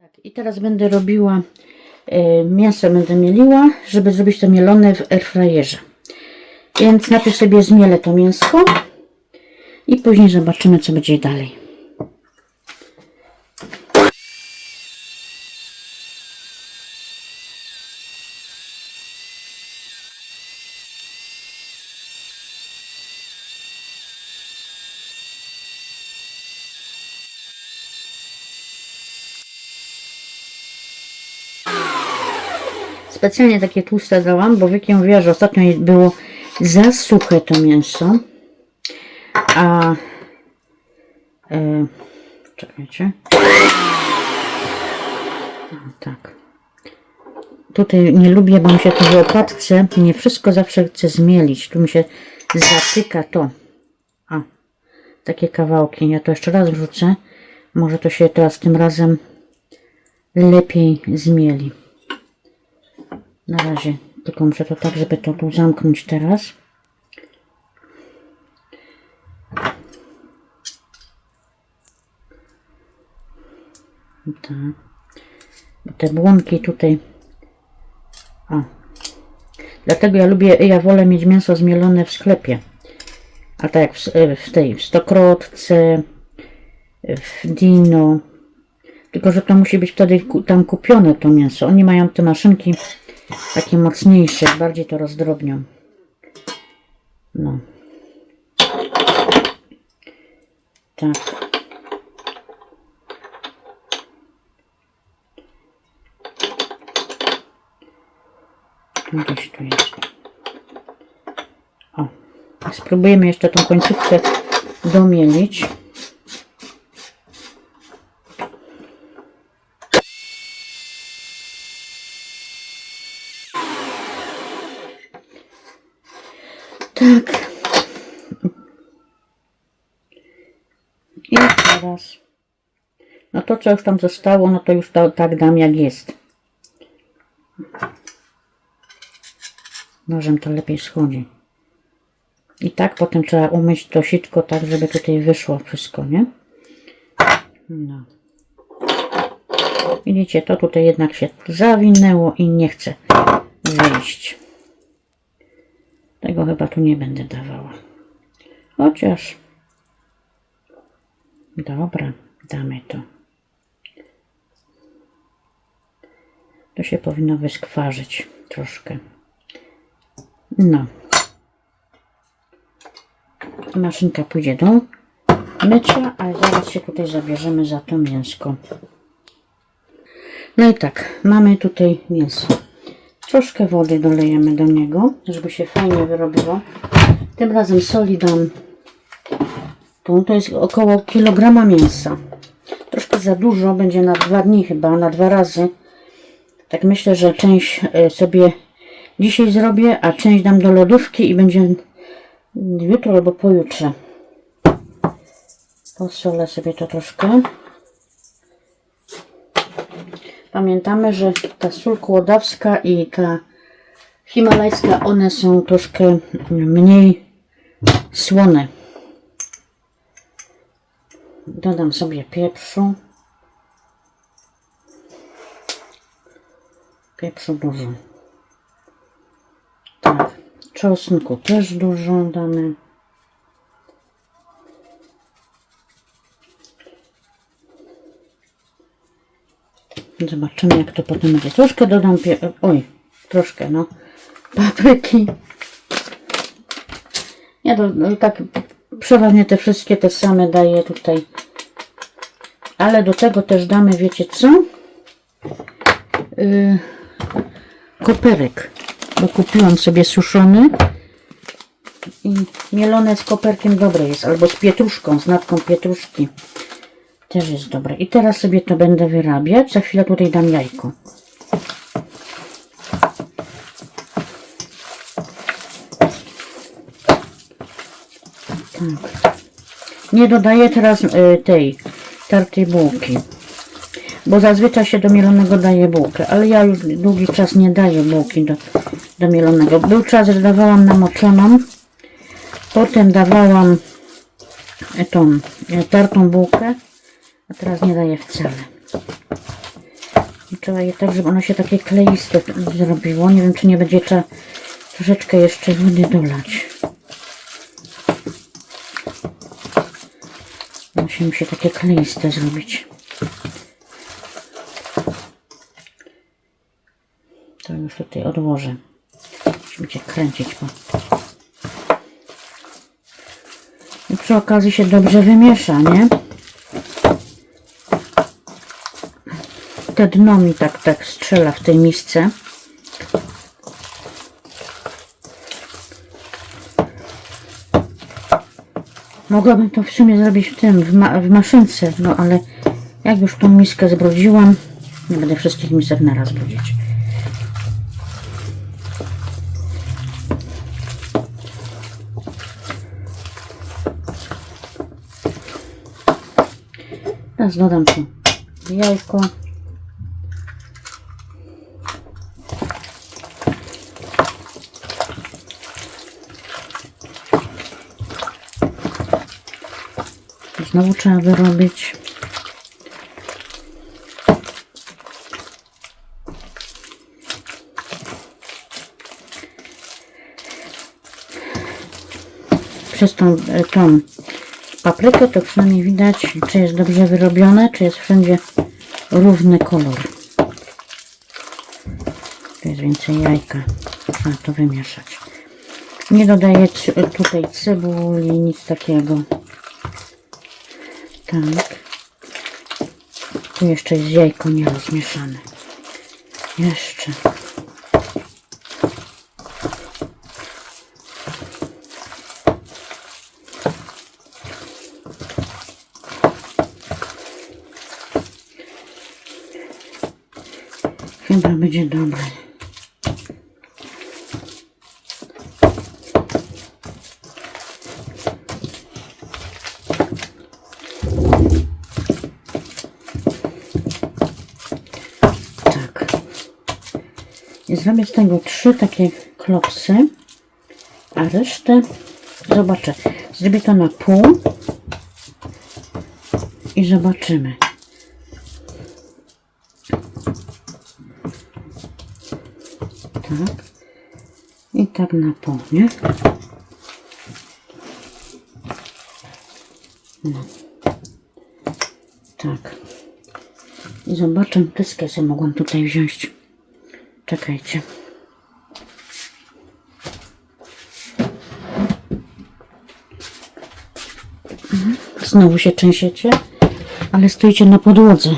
Tak, I teraz będę robiła e, mięso, będę mieliła, żeby zrobić to mielone w airfryerze. Więc najpierw sobie zmielę to mięsko i później zobaczymy, co będzie dalej. Specjalnie takie tłuste dałam, bo Wiki mówiła, że ostatnio było za suche to mięso. A e, czekajcie. Tak. Tutaj nie lubię, bo mi się tu w łopatce nie wszystko zawsze chce zmielić. Tu mi się zatyka to. A, takie kawałki. Ja to jeszcze raz wrzucę. Może to się teraz tym razem lepiej zmieli. Na razie tylko muszę to tak, żeby to tu zamknąć teraz. Tak. Bo Te błonki tutaj. O. Dlatego ja lubię, ja wolę mieć mięso zmielone w sklepie. A tak jak w, w tej, w stokrotce, w Dino. Tylko, że to musi być wtedy tam kupione to mięso. Oni mają te maszynki takie mocniejsze, bardziej to rozdrobnią. No. Tak. Gdzieś tu jest. O. Spróbujemy jeszcze tą końcówkę domielić. Tak. I teraz. No to, co już tam zostało, no to już to, tak dam jak jest. Nożem to lepiej schodzi. I tak potem trzeba umyć to sitko tak, żeby tutaj wyszło wszystko, nie? No. Widzicie, to tutaj jednak się zawinęło i nie chce wyjść. Tego chyba tu nie będę dawała. Chociaż. Dobra, damy to. To się powinno wyskwarzyć troszkę. No. Maszynka pójdzie do mycia, a zaraz się tutaj zabierzemy za to mięsko. No i tak, mamy tutaj mięso. Troszkę wody dolejemy do niego, żeby się fajnie wyrobiło. Tym razem soli dam. Tu to jest około kilograma mięsa. Troszkę za dużo, będzie na dwa dni chyba, na dwa razy. Tak myślę, że część e, sobie dzisiaj zrobię, a część dam do lodówki i będzie jutro albo pojutrze. Posolę sobie to troszkę. Pamiętamy, że ta sól kłodawska i ta himalajska, one są troszkę mniej słone. Dodam sobie pieprzu. Pieprzu dużo. Tak. Czosnku też dużo damy. Zobaczymy jak to potem będzie. Troszkę dodam pie... Oj, troszkę no. Papryki. Ja do, no, tak przeważnie te wszystkie te same daję tutaj. Ale do tego też damy, wiecie co? Yy, koperek. Bo kupiłam sobie suszony. I mielone z koperkiem dobre jest. Albo z pietruszką, z natką pietruszki. Też jest dobre. I teraz sobie to będę wyrabiać. Za chwilę tutaj dam jajko. Tak. Nie dodaję teraz y, tej tartej bułki. Bo zazwyczaj się do mielonego daje bułkę. Ale ja już długi czas nie daję bułki do, do mielonego. Był czas, że dawałam namoczoną. Potem dawałam tą tartą bułkę. A teraz nie daję wcale. Trzeba je tak, żeby ono się takie kleiste zrobiło. Nie wiem, czy nie będzie trzeba troszeczkę jeszcze wody dolać. Musi mi się takie kleiste zrobić. To już tutaj odłożę. Będzie kręcić, bo... I przy okazji się dobrze wymiesza, nie? Te dno mi tak, tak strzela w tej misce. Mogłabym to w sumie zrobić w tym, w, ma w maszynce, no ale jak już tą miskę zbrudziłam, nie będę wszystkich misek na raz brudzić. Teraz dodam tu jajko. Znowu trzeba wyrobić. Przez tą, e, tą paprykę to przynajmniej widać, czy jest dobrze wyrobione, czy jest wszędzie równy kolor. Tu jest więcej jajka. Trzeba to wymieszać. Nie dodaję tutaj cebuli, nic takiego. Tak. Tu jeszcze jest jajko nierozmieszane. Jeszcze. Chyba będzie dobre. Tak. I zrobię z tego trzy takie klopsy, a resztę zobaczę. Zrobię to na pół i zobaczymy. Tak. I tak na pół, nie? No. Tak. I zobaczę, tyskę sobie mogłam tutaj wziąć. Czekajcie. Mhm. Znowu się trzęsiecie, ale stoicie na podłodze.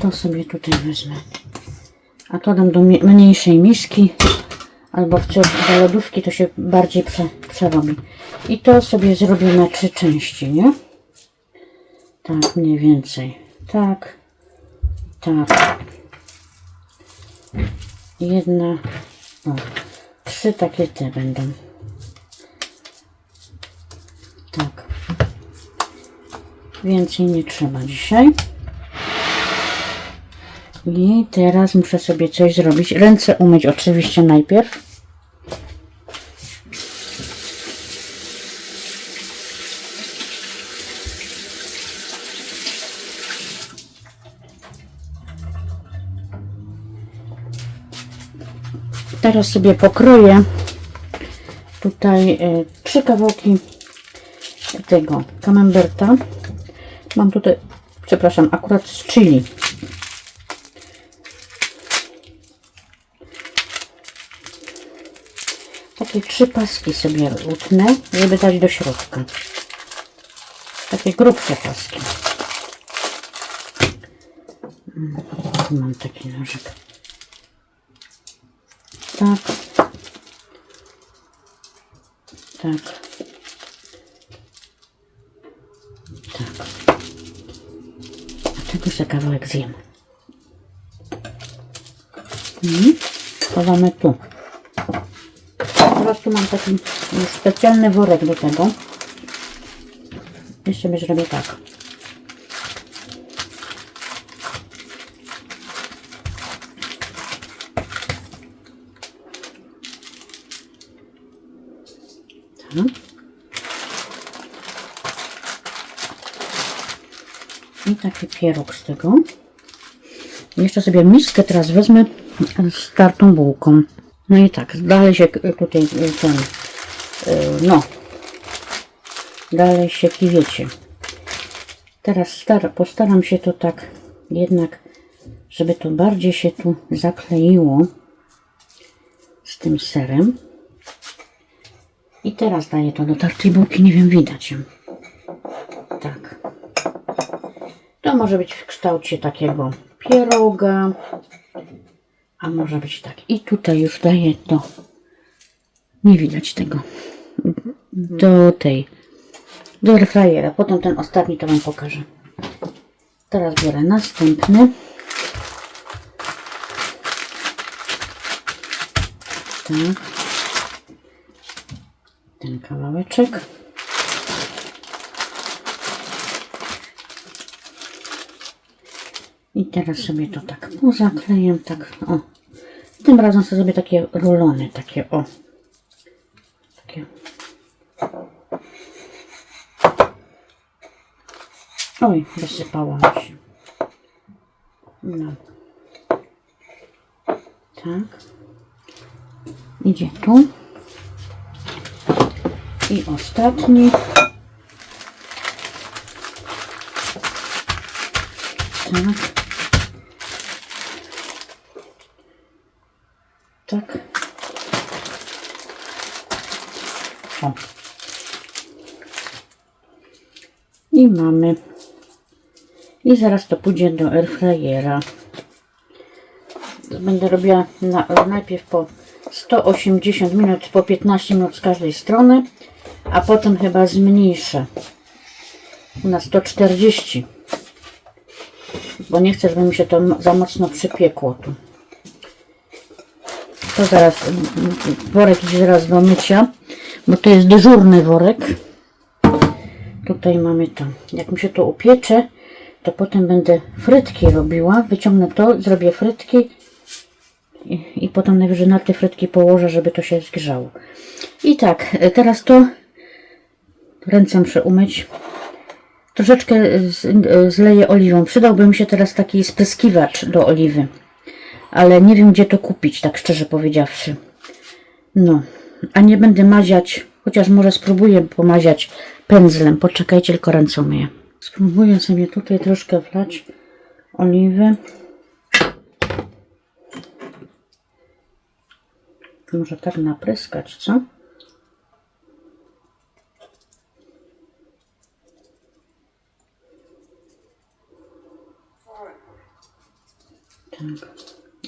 To sobie tutaj wezmę. A to dam do mniejszej miski. Albo w do lodówki to się bardziej prze, przerobi. I to sobie zrobię na trzy części, nie? Tak, mniej więcej. Tak. Tak. Jedna. O. Trzy takie te będą. Tak. Więcej nie trzeba dzisiaj. I teraz muszę sobie coś zrobić. Ręce umyć oczywiście najpierw. Teraz sobie pokroję tutaj e, trzy kawałki tego camemberta. Mam tutaj, przepraszam, akurat z chili. Takie trzy paski sobie utnę, żeby dać do środka. Takie grubsze paski. Mm, Mam taki nożyk. Tak. Tak. Tak. A tego sobie kawałek zjem. Mhm. Chowamy tu. Teraz tu mam taki specjalny worek do tego. I sobie zrobię tak. I taki pieróg z tego. Jeszcze sobie miskę teraz wezmę z tartą bułką. No i tak, dalej się tutaj y, ten, y, no, dalej się kiwiecie. Teraz star postaram się to tak jednak, żeby to bardziej się tu zakleiło z tym serem. I teraz daję to do tartej bułki, nie wiem, widać ją. Tak. To może być w kształcie takiego pieroga, a może być tak. I tutaj już daję to, nie widać tego, do tej, do airfryera. Potem ten ostatni to Wam pokażę. Teraz biorę następny. Tak. Ten kawałeczek. I teraz sobie to tak pozakleję, tak o. Tym razem sobie zrobię takie rulony, takie o. Takie. Oj, wysypało mi się. No. Tak. Idzie tu. I ostatni. Tak. Tak. O. I mamy. I zaraz to pójdzie do airfryera. Będę robiła na, najpierw po 180 minut, po 15 minut z każdej strony, a potem chyba zmniejszę na 140 bo nie chcę, żeby mi się to za mocno przypiekło tu. To zaraz, worek idzie zaraz do mycia, bo to jest dyżurny worek. Tutaj mamy to. Jak mi się to upiecze, to potem będę frytki robiła. Wyciągnę to, zrobię frytki i, i potem najwyżej na te frytki położę, żeby to się zgrzało. I tak, e, teraz to ręce muszę umyć. Troszeczkę zleję oliwą. Przydałby mi się teraz taki spryskiwacz do oliwy. Ale nie wiem, gdzie to kupić, tak szczerze powiedziawszy. No, a nie będę maziać, chociaż może spróbuję pomaziać pędzlem. Poczekajcie, tylko ręce umyję. Spróbuję sobie tutaj troszkę wlać oliwy. Może tak napryskać, co?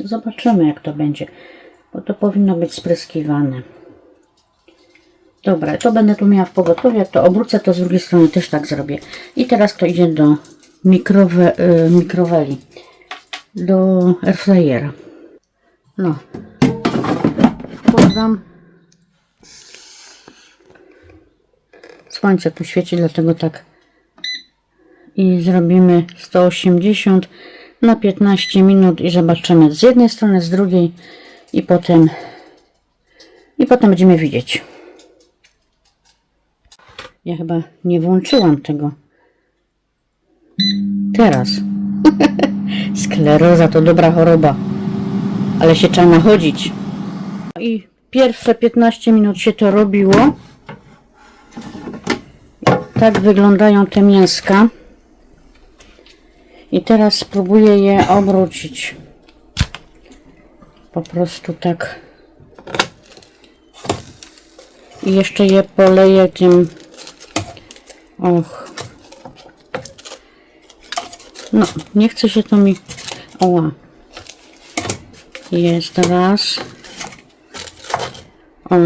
Zobaczymy, jak to będzie, bo to powinno być spryskiwane. Dobra, to będę tu miała w pogotowie. To obrócę, to z drugiej strony też tak zrobię. I teraz to idzie do mikrowe, y, mikroweli, do airfryera. No, wkładam. Słońce tu świeci, dlatego tak. I zrobimy 180 na 15 minut i zobaczymy z jednej strony, z drugiej i potem i potem będziemy widzieć. Ja chyba nie włączyłam tego. Teraz. Skleroza to dobra choroba. Ale się trzeba nachodzić. I pierwsze 15 minut się to robiło. Tak wyglądają te mięska. I teraz spróbuję je obrócić. Po prostu tak. I jeszcze je poleję tym. Och. No, nie chce się to mi. Oła. Jest raz. O.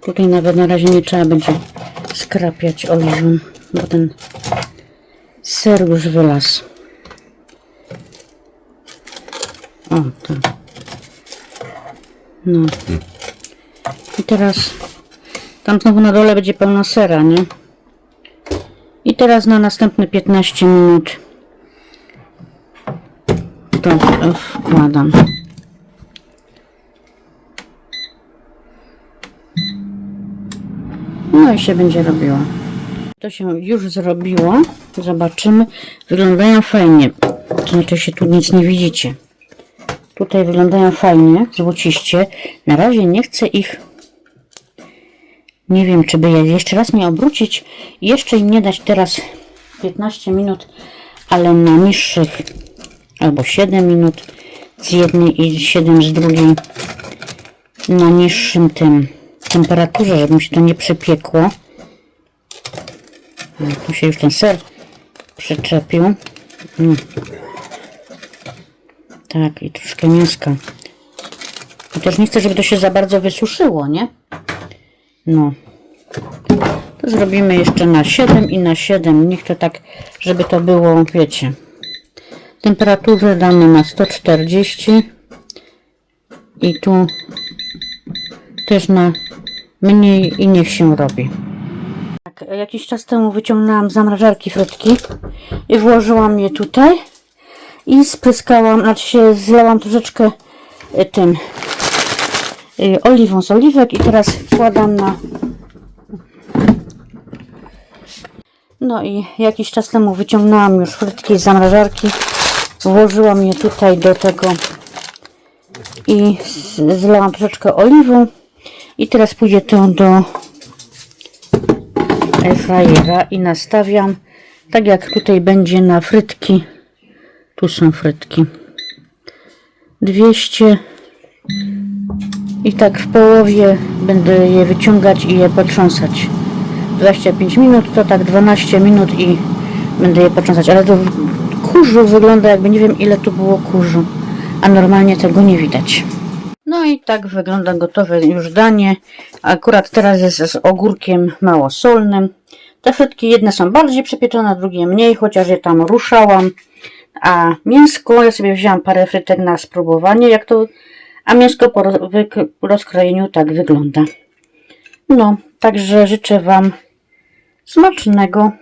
Tutaj nawet na razie nie trzeba będzie skrapiać oliwą, bo ten ser już wylazł. O, tak. No. I teraz tam znowu na dole będzie pełno sera, nie? I teraz na następne 15 minut to wkładam. No i się będzie robiło. To się już zrobiło. Zobaczymy. Wyglądają fajnie. Znaczy się tu nic nie widzicie. Tutaj wyglądają fajnie, złociście. Na razie nie chcę ich nie wiem, czy by je jeszcze raz nie obrócić jeszcze im nie dać teraz 15 minut, ale na niższych albo 7 minut z jednej i 7 z drugiej na niższym tym temperaturze, żeby mi się to nie przypiekło. Tu się już ten ser przyczepił. Mm. Tak, i troszkę mięska. I też nie chcę, żeby to się za bardzo wysuszyło, nie? No. To zrobimy jeszcze na 7 i na 7. Niech to tak, żeby to było, wiecie. Temperaturę damy na 140. I tu też na mniej i niech się robi. Jakiś czas temu wyciągnęłam z zamrażarki frytki i włożyłam je tutaj i spryskałam, znaczy się zlałam troszeczkę y, tym y, oliwą z oliwek i teraz wkładam na no i jakiś czas temu wyciągnęłam już frytki z zamrażarki włożyłam je tutaj do tego i zlałam troszeczkę oliwą i teraz pójdzie to do airfryera i nastawiam tak jak tutaj będzie na frytki. Tu są frytki. 200 i tak w połowie będę je wyciągać i je potrząsać. 25 minut to tak 12 minut i będę je potrząsać. Ale to kurzu wygląda jakby nie wiem ile tu było kurzu. A normalnie tego nie widać no i tak wygląda gotowe już danie. Akurat teraz jest z ogórkiem małosolnym. Te frytki jedne są bardziej przepieczone, drugie mniej, chociaż je tam ruszałam. A mięsko, ja sobie wzięłam parę frytek na spróbowanie, jak to... A mięsko po rozkrojeniu tak wygląda. No, także życzę Wam smacznego